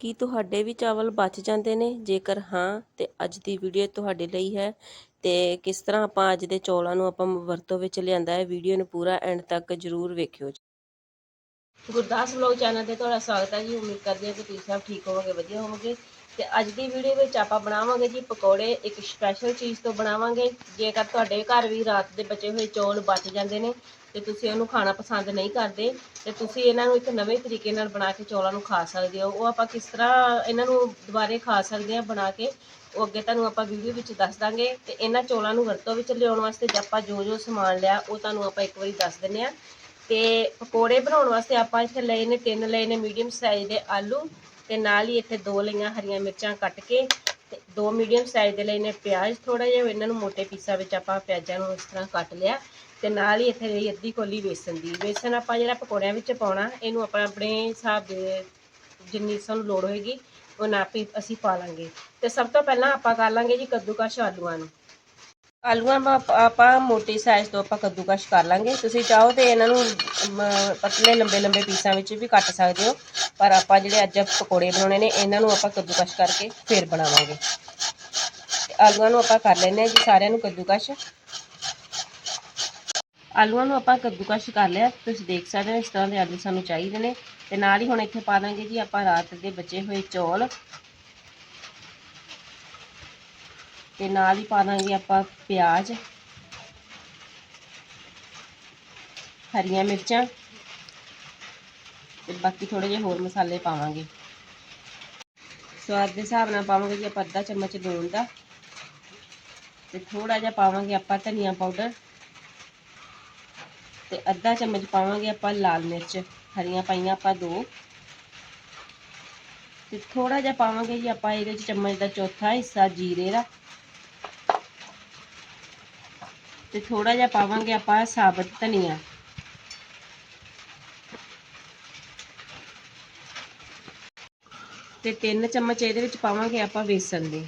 ਕੀ ਤੁਹਾਡੇ ਵੀ ਚਾਵਲ ਬਚ ਜਾਂਦੇ ਨੇ? ਜੇਕਰ ਹਾਂ, ਤੇ ਅੱਜ ਦੀ ਵੀਡੀਓ ਤੁਹਾਡੇ ਲਈ ਹੈ। ਤੇ ਕਿਸ ਤਰ੍ਹਾਂ ਆਪਾਂ ਅੱਜ ਦੇ ਚੌਲਾਂ ਨੂੰ ਆਪਾਂ ਵਰਤੋਂ ਵਿੱਚ ਲਿਆਂਦਾ ਹੈ ਵੀਡੀਓ ਨੂੰ ਪੂਰਾ ਐਂਡ ਤੱਕ ਜਰੂਰ ਵੇਖਿਓ ਗੁਰਦਾਸ ਵਲੌਗ ਚੈਨਲ ਤੇ ਤੁਹਾਡਾ ਸਵਾਗਤ ਹੈ ਜੀ। ਉਮੀਦ ਕਰਦੇ ਹਾਂ ਕਿ ਤੁਸੀਂ ਸਭ ਠੀਕ ਹੋਵੋਗੇ, ਵਧੀਆ ਹੋਵੋਗੇ। ਤੇ ਅੱਜ ਦੀ ਵੀਡੀਓ ਵਿੱਚ ਆਪਾਂ ਬਣਾਵਾਂਗੇ ਜੀ ਪਕੌੜੇ, ਇੱਕ ਸਪੈਸ਼ਲ ਚੀਜ਼ ਤੋਂ ਬਣਾਵਾਂਗੇ। ਜੇਕਰ ਤੁਹਾਡੇ ਘਰ ਵੀ ਰਾਤ ਦੇ ਬਚੇ ਹੋਏ ਚੌਲ ਬਚ ਜਾਂਦੇ ਨੇ, ਤੇ ਤੁਸੀਂ ਉਹਨੂੰ ਖਾਣਾ ਪਸੰਦ ਨਹੀਂ ਕਰਦੇ, ਤੇ ਤੁਸੀਂ ਇਹਨਾਂ ਨੂੰ ਇੱਕ ਨਵੇਂ ਤਰੀਕੇ ਨਾਲ ਬਣਾ ਕੇ ਚੌਲਾਂ ਨੂੰ ਖਾ ਸਕਦੇ ਹੋ। ਉਹ ਆਪਾਂ ਕਿਸ ਤਰ੍ਹਾਂ ਇਹਨਾਂ ਨੂੰ ਦੁਬਾਰੇ ਖਾ ਸਕਦੇ ਹਾਂ ਬਣਾ ਕੇ, ਉਹ ਅੱਗੇ ਤੁਹਾਨੂੰ ਆਪਾਂ ਵੀਡੀਓ ਵਿੱਚ ਦੱਸ ਦਾਂਗੇ। ਤੇ ਇਹਨਾਂ ਚੌਲਾਂ ਨੂੰ ਵਰਤੋਂ ਵਿੱਚ ਲਿਆਉਣ ਵਾਸਤੇ ਆਪਾਂ ਜੋ ਜੋ ਸਮਾਨ ਲਿਆ, ਉਹ ਤੁਹਾਨੂੰ ਆਪਾਂ ਇੱਕ ਵਾਰੀ ਦੱਸ ਦਿੰਨੇ ਆ ਤੇ ਪਕੌੜੇ ਬਣਾਉਣ ਵਾਸਤੇ ਆਪਾਂ ਇੱਥੇ ਲਏ ਨੇ ਤਿੰਨ, ਲਏ ਨੇ ਮੀਡੀਅਮ ਸਾਈਜ਼ ਦੇ ਆਲੂ ਤੇ ਨਾਲ ਹੀ ਇੱਥੇ ਦੋ ਲਈਆਂ ਹਰੀਆਂ ਮਿਰਚਾਂ ਕੱਟ ਕੇ ਤੇ ਦੋ ਮੀਡੀਅਮ ਸਾਈਜ਼ ਦੇ ਲਈ ਨੇ ਪਿਆਜ਼ ਥੋੜਾ ਜਿਹਾ, ਇਹਨਾਂ ਨੂੰ ਮੋٹے ਪੀਸਾਂ ਵਿੱਚ ਆਪਾਂ ਪਿਆਜ਼ਾਂ ਨੂੰ ਇਸ ਤਰ੍ਹਾਂ ਕੱਟ ਲਿਆ ਤੇ ਨਾਲ ਹੀ ਇੱਥੇ ਲਈ ਅੱਧੀ ਕੋਲੀ ਵੇਸਣ ਦੀ। ਵੇਸਣ ਆਪਾਂ ਜਿਹੜਾ ਪਕੌੜਿਆਂ ਵਿੱਚ ਪਾਉਣਾ, ਇਹਨੂੰ ਆਪਾਂ ਆਪਣੇ ਹਿਸਾਬ ਦੇ ਜਿੰਨੀ ਸਾਨੂੰ ਲੋੜ ਹੋਏਗੀ, ਉਹ ਨਾਪ ਹੀ ਅਸੀਂ ਪਾ ਲਾਂਗੇ। ਤੇ ਸਭ ਤੋਂ ਪਹਿਲਾਂ ਆਪਾਂ ਕਰ ਲਾਂਗੇ ਜੀ ਕੱਦੂਕਸ਼ ਆਲੂਆਂ ਨੂੰ। ਆਲੂਆਂ ਆਪਾਂ ਮੋਟੀ ਸਾਈਜ਼ ਤੋਂ ਆਪਾਂ ਕੱਦੂਕਸ਼ ਕਰ ਲਾਂਗੇ। ਤੁਸੀਂ ਚਾਹੋ ਤੇ ਇਹਨਾਂ ਨੂੰ ਪਤਲੇ ਲੰਬੇ ਲੰਬੇ ਪੀਸਾਂ ਵਿੱਚ ਵੀ ਕੱਟ ਸਕਦੇ ਹੋ। ਪਰ ਆਪਾਂ ਜਿਹੜੇ ਅੱਜ ਪਕੌੜੇ ਬਣਾਉਣੇ ਨੇ, ਇਹਨਾਂ ਨੂੰ ਆਪਾਂ ਕੱਦੂਕਸ਼ ਕਰਕੇ ਫੇਰ ਬਣਾਵਾਂਗੇ। ਆਲੂਆਂ ਨੂੰ ਆਪਾਂ ਕਰ ਲੈਂਦੇ ਹਾਂ ਜੀ, ਸਾਰਿਆਂ ਨੂੰ ਕੱਦੂਕਸ਼। ਆਲੂਆਂ ਨੂੰ ਆਪਾਂ ਕੱਦੂਕਸ਼ ਕਰ ਲਿਆ। ਤੁਸੀਂ ਦੇਖ ਸਕਦੇ ਹੋ, ਇਸ ਤਰ੍ਹਾਂ ਦੇ ਆਲੂ ਸਾਨੂੰ ਚਾਹੀਦੇ ਨੇ। ਤੇ ਨਾਲ ਹੀ ਹੁਣ ਇੱਥੇ ਪਾ ਦਾਂਗੇ ਜੀ ਆਪਾਂ ਰਾਤ ਦੇ ਬਚੇ ਹੋਏ ਚੌਲ। ਤੇ ਨਾਲ ਹੀ ਪਾ ਦਾਂਗੇ ਆਪਾਂ ਪਿਆਜ਼, ਹਰੀਆਂ ਮਿਰਚਾਂ ਤੇ ਬਾਕੀ ਥੋੜੇ ਜਿਹੇ ਹੋਰ ਮਸਾਲੇ ਪਾਵਾਂਗੇ। ਸਵਾਦ ਦੇ ਹਿਸਾਬ ਨਾਲ ਪਾਵਾਂਗੇ ਜੀ ਆਪਾਂ ਅੱਧਾ ਚਮਚ ਲੂਣ ਦਾ ਤੇ ਥੋੜਾ ਜਿਹਾ ਪਾਵਾਂਗੇ ਆਪਾਂ ਧਨੀਆ ਪਾਊਡਰ ਤੇ ਅੱਧਾ ਚਮਚ ਪਾਵਾਂਗੇ ਆਪਾਂ ਲਾਲ ਮਿਰਚ, ਹਰੀਆਂ ਪਾਈਆਂ ਆਪਾਂ ਦੋ ਤੇ ਥੋੜਾ ਜਿਹਾ ਪਾਵਾਂਗੇ ਜੀ ਆਪਾਂ ਇਹਦੇ ਵਿੱਚ ਚਮਚ ਦਾ ਚੌਥਾ ਹਿੱਸਾ ਜੀਰੇ ਦਾ ਤੇ ਥੋੜਾ ਜਿਹਾ ਪਾਵਾਂਗੇ ਆਪਾਂ ਸਾਬਤ ਧਨੀਆ। ਤੇ 3 ਚਮਚ ਇਹਦੇ ਵਿੱਚ ਪਾਵਾਂਗੇ ਆਪਾਂ ਵੇਸਣ ਦੇ।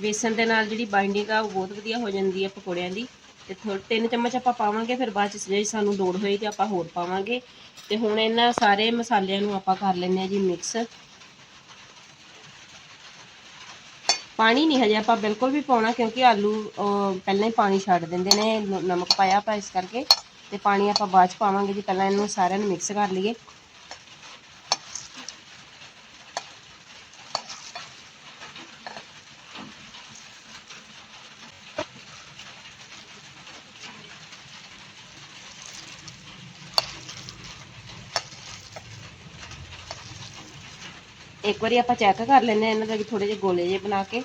ਵੇਸਣ ਦੇ ਨਾਲ ਜਿਹੜੀ ਬਾਈਂਡਿੰਗ ਆ ਉਹ ਬਹੁਤ ਵਧੀਆ ਹੋ ਜਾਂਦੀ ਹੈ ਪਕੌੜਿਆਂ ਦੀ। ਤੇ ਥੋੜੇ ਤਿੰਨ ਚਮਚ ਆਪਾਂ ਪਾਵਾਂਗੇ, ਫਿਰ ਬਾਅਦ ਚ ਜੇ ਸਾਨੂੰ ਲੋੜ ਹੋਈ ਤੇ ਆਪਾਂ ਹੋਰ ਪਾਵਾਂਗੇ। ਤੇ ਹੁਣ ਇਹਨਾਂ ਸਾਰੇ ਮਸਾਲਿਆਂ ਨੂੰ ਆਪਾਂ ਕਰ ਲੈਂਦੇ ਆ ਜੀ ਮਿਕਸ ਪਾਣੀ ਨਹੀਂ ਹਜੇ ਆਪਾਂ ਬਿਲਕੁਲ ਵੀ ਪਾਉਣਾ, ਕਿਉਂਕਿ ਆਲੂ ਪਹਿਲਾਂ ਹੀ ਪਾਣੀ ਛੱਡ ਦਿੰਦੇ ਨੇ ਨਮਕ ਪਾਇਆ ਆਪਾਂ ਇਸ ਕਰਕੇ, ਤੇ ਪਾਣੀ ਆਪਾਂ ਬਾਅਦ ਚ ਪਾਵਾਂਗੇ ਜੀ, ਪਹਿਲਾਂ ਇਹਨੂੰ ਸਾਰਿਆਂ ਨੂੰ ਮਿਕਸ ਕਰ ਲਈਏ। ਇੱਕ ਵਾਰੀ ਆਪਾਂ ਚੈੱਕ ਕਰ ਲੈਨੇ ਇਹਨਾਂ ਦਾ ਕਿ ਥੋੜੇ ਜਿਹੇ ਗੋਲੇ ਜਿਹੇ ਬਣਾ ਕੇ।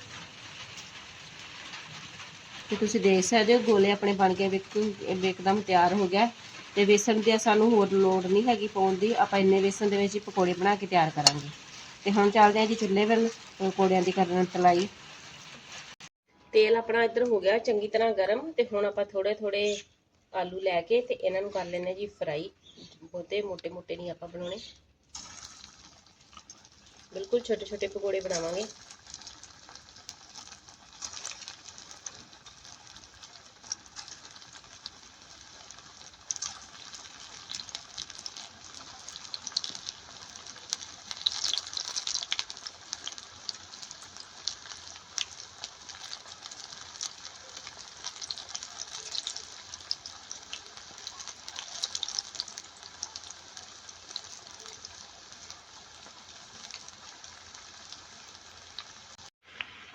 ਤੇ ਤੁਸੀਂ ਦੇਖ ਸਕਦੇ ਹੋ ਗੋਲੇ ਆਪਣੇ ਬਣ ਕੇ ਇੱਕਦਮ ਤਿਆਰ ਹੋ ਗਿਆ। ਤੇ ਵੇਸਣ ਦੀ ਸਾਨੂੰ ਹੋਰ ਲੋੜ ਨਹੀਂ ਹੈਗੀ ਪਾਉਣ ਦੀ। ਆਪਾਂ ਇੰਨੇ ਵੇਸਣ ਦੇ ਵਿੱਚ ਹੀ ਪਕੌੜੇ ਬਣਾ ਕੇ ਤਿਆਰ ਕਰਾਂਗੇ। ਤੇ ਹੁਣ ਚੱਲਦੇ ਆ ਜੀ ਚੁੱਲ੍ਹੇ ਵੱਲ, ਪਕੌੜਿਆਂ ਦੀ ਕਰਨ ਤਲਾਈ। ਤੇਲ ਆਪਣਾ ਇੱਧਰ ਹੋ ਗਿਆ ਚੰਗੀ ਤਰ੍ਹਾਂ ਗਰਮ। ਤੇ ਹੁਣ ਆਪਾਂ ਥੋੜੇ ਥੋੜੇ ਆਲੂ ਲੈ ਕੇ ਤੇ ਇਹਨਾਂ ਨੂੰ ਕਰ ਲੈਣੇ ਜੀ ਫਰਾਈ। ਬਹੁਤੇ ਮੋٹے ਮੋٹے ਨਹੀਂ ਆਪਾਂ ਬਣਾਉਣੇ। ਬਿਲਕੁਲ ਛੋਟੇ ਛੋਟੇ ਪਕੌੜੇ ਬਣਾਵਾਂਗੇ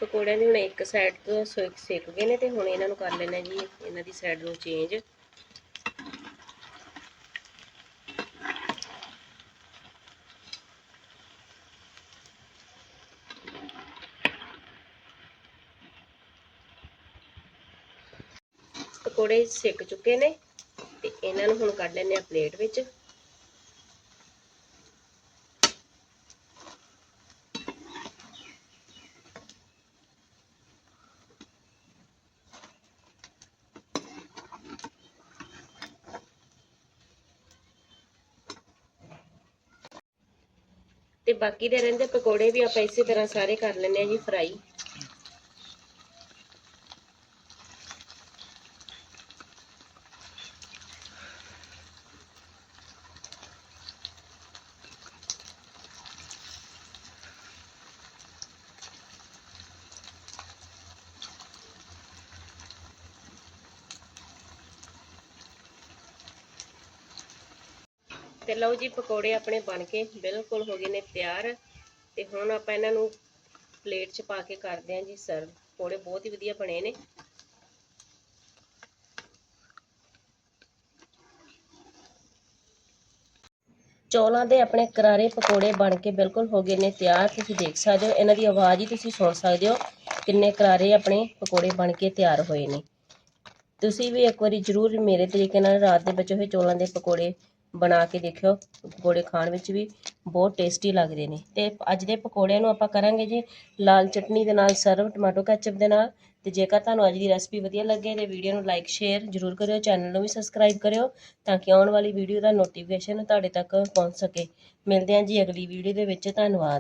ਪਕੌੜਿਆਂ ਦੀ ਹੁਣ ਇੱਕ ਸਾਈਡ ਤੋਂ ਸੇਕ ਗਏ ਨੇ ਤੇ ਹੁਣ ਇਹਨਾਂ ਨੂੰ ਕਰ ਲੈਣਾ ਜੀ, ਇਹਨਾਂ ਦੀ ਸਾਈਡ ਨੂੰ ਚੇਂਜ ਪਕੌੜੇ ਸਿੱਕ ਚੁੱਕੇ ਨੇ ਤੇ ਇਹਨਾਂ ਨੂੰ ਹੁਣ ਕੱਢ ਲੈਣੇ ਆ ਪਲੇਟ ਵਿੱਚ। ਤੇ ਬਾਕੀ ਦੇ ਰਹਿੰਦੇ ਪਕੌੜੇ ਵੀ ਆਪਾਂ ਇਸੇ ਤਰ੍ਹਾਂ ਸਾਰੇ ਕਰ ਲੈਣੇ ਆ ਜੀ ਫਰਾਈ ਤੇ ਲਓ ਜੀ, ਪਕੌੜੇ ਆਪਣੇ ਬਣ ਕੇ ਬਿਲਕੁਲ ਹੋ ਗਏ ਨੇ ਤਿਆਰ। ਤੇ ਹੁਣ ਆਪਾਂ ਇਹਨਾਂ ਨੂੰ ਪਲੇਟ 'ਚ ਪਾ ਕੇ ਕਰਦੇ ਹਾਂ ਜੀ ਸਰਵ। ਪਕੌੜੇ ਬਹੁਤ ਹੀ ਵਧੀਆ ਬਣੇ ਨੇ। ਚੌਲਾਂ ਦੇ ਆਪਣੇ ਕਰਾਰੇ ਪਕੌੜੇ ਬਣ ਕੇ ਬਿਲਕੁਲ ਹੋ ਗਏ ਨੇ ਤਿਆਰ। ਤੁਸੀਂ ਦੇਖ ਸਕਦੇ ਹੋ, ਇਹਨਾਂ ਦੀ ਆਵਾਜ਼ ਹੀ ਤੁਸੀਂ ਸੁਣ ਸਕਦੇ ਹੋ, ਕਿੰਨੇ ਕਰਾਰੇ ਆਪਣੇ ਪਕੌੜੇ ਬਣ ਕੇ ਤਿਆਰ ਹੋਏ ਨੇ। ਤੁਸੀਂ ਵੀ ਇੱਕ ਵਾਰੀ ਜ਼ਰੂਰ ਮੇਰੇ ਤਰੀਕੇ ਨਾਲ ਰਾਤ ਦੇ ਬਚੇ ਹੋਏ ਚੌਲਾਂ ਦੇ ਪਕੌੜੇ ਬਣਾ ਕੇ ਦੇਖਿਓ, ਪਕੌੜੇ ਖਾਣ ਵਿੱਚ ਵੀ ਬਹੁਤ ਟੇਸਟੀ ਲੱਗਦੇ ਨੇ। ਤੇ ਅੱਜ ਦੇ ਪਕੌੜਿਆਂ ਨੂੰ ਆਪਾਂ ਕਰਾਂਗੇ ਜੀ ਲਾਲ ਚਟਨੀ ਦੇ ਨਾਲ ਸਰਵ ਟਮਾਟੋ ਕੈਚਪ ਦੇ ਨਾਲ। ਤੇ ਜੇਕਰ ਤੁਹਾਨੂੰ ਅੱਜ ਦੀ ਰੈਸਪੀ ਵਧੀਆ ਲੱਗੇ ਤੇ ਵੀਡੀਓ ਨੂੰ ਲਾਈਕ ਸ਼ੇਅਰ ਜ਼ਰੂਰ ਕਰਿਓ ਚੈਨਲ ਨੂੰ ਵੀ ਸਬਸਕ੍ਰਾਈਬ ਕਰਿਓ ਤਾਂ ਕਿ ਆਉਣ ਵਾਲੀ ਵੀਡੀਓ ਦਾ ਨੋਟੀਫਿਕੇਸ਼ਨ ਤੁਹਾਡੇ ਤੱਕ ਪਹੁੰਚ ਸਕੇ। ਮਿਲਦੇ ਹਾਂ ਜੀ ਅਗਲੀ ਵੀਡੀਓ ਦੇ ਵਿੱਚ, ਧੰਨਵਾਦ।